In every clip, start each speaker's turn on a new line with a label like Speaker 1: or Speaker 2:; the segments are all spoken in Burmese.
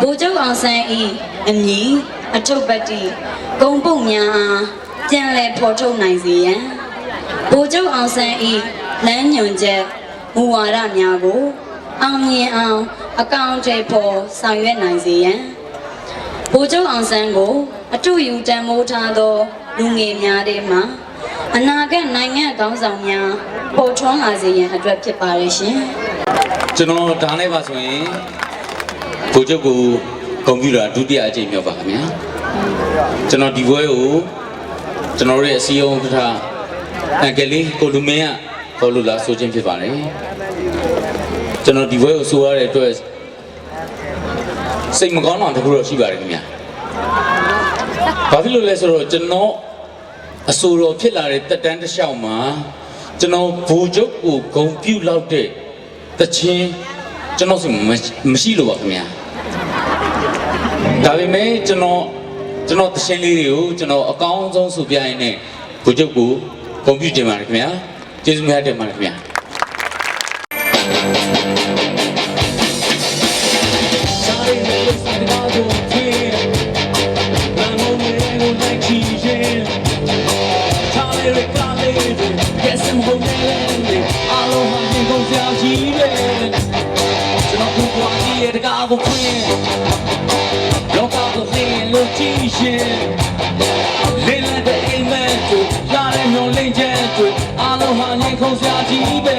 Speaker 1: ဗိုလ်ချုပ်အောင်ဆန်းဤအမည်အထုပ်ပတ်တိဂုံပုတ်များအားပြန်လည်ဖော်ထုတ်နိုင်စေရန်ဗိုလ်ချုပ်အောင်ဆန်းဤလမ်းညွှန်ချက်မူဝါဒများကိုအောင်မြင်အောင်အကောင့်တွေပေါ်ဆောင်ရွက်နိုင်စေရန်ဗိုလ်ချုပ်အောင်ဆန်းကို အတူယူတန်မိုးထားသောလူငယ်များတွေမှာအနာဂတ်နိုင်ငံကောင်းဆောင်များပေါ်ထွန်းလာစေရန်အတွက်ဖြစ်ပါရဲ့ရှင်
Speaker 2: ကျွန်တော်ဒါနဲ့ပါဆိုရင် ဗိုလ်ချုပ်ကိုကွန်ပျူတာဒုတိယအကြိမ်မြောက်ပါခင်ဗျာကျွန်တော်ဒီဘွဲကိုကျွန်တော်တို့ရဲ့အစည်းအဝေးကထားအန်ကယ်လေးကိုလူမင်းကခေါ်လို့လာဆိုခြင်းဖြစ်ပါတယ်ကျွန်တော်ဒီဘွဲကိုဆိုရတဲ့အတွက်စိတ်မကောင်းတာတခုတော့ရှိပါတယ်ခင်ဗျာဘာဖြစ်လို့လဲဆိုတော့ကျွန်တော်အဆိုတော်ဖြစ်လာတဲ့တက်တန်းတစ်လျှောက်မှာကျွန်တော်ဘူချုပ်ကိုဂုံပြုတ်လောက်တဲ့တချင်း ကျွန်တော်စီမရှိလို့ပါခင်ဗျာဒါပေမဲ့ကျွန်တော်ကျွန်တော်တချင်းလေးတွေကိုကျွန်တော်အကောင်းဆုံးဆိုပြရင်းနဲ့ဘူချုပ်ကိုဂုံပြုတ်တင်ပါတယ်ခင်ဗျာကျေးဇူးများတင်ပါတယ်ခင်ဗျာ ကြည့်ရှင်လင်းလက်တဲ့အိမ်မက်တို့လာတဲ့မျောလင်းချက်တို့အလုံးဟာငြိမ်ခုံစရာကြီးပဲ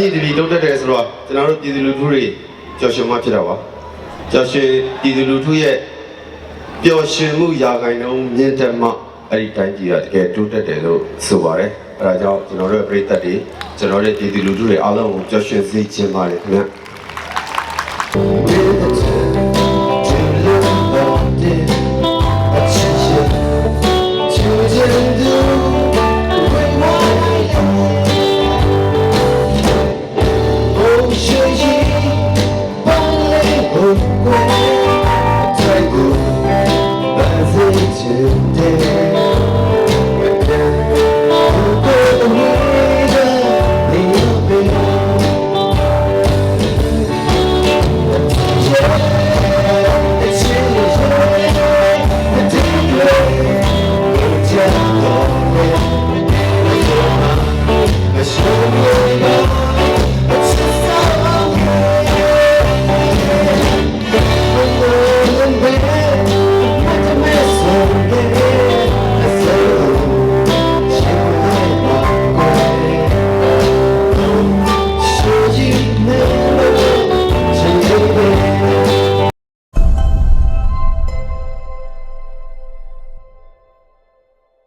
Speaker 3: ဒီကတော့တိုင်းပြည်တည်တိုးတက်တယ်ဆိုတော့ကျွန်တော်တို့ပြည်သူလူထုတွေကြော်ရှင်မှဖြစ်တာပါ။ကြော်ရှင်ပြည်သူလူထုရဲ့ပျော်ရွှင်မှုရာဂိုင်နှုန်းမြင့်တက်မှအဲ့ဒီတိုင်းပြည်ကတကယ်တိုးတက်တယ်လို့ဆိုပါတယ်အဲဒါကြောင့်ကျွန်တော်တို့ရဲ့ပြည်သက်တွေကျွန်တော်တို့ရဲ့ပြည်သူလူထုတွေအားလုံးကိုကြောက်ရွံ့စေချင်ပါတယ်ခင်ဗျ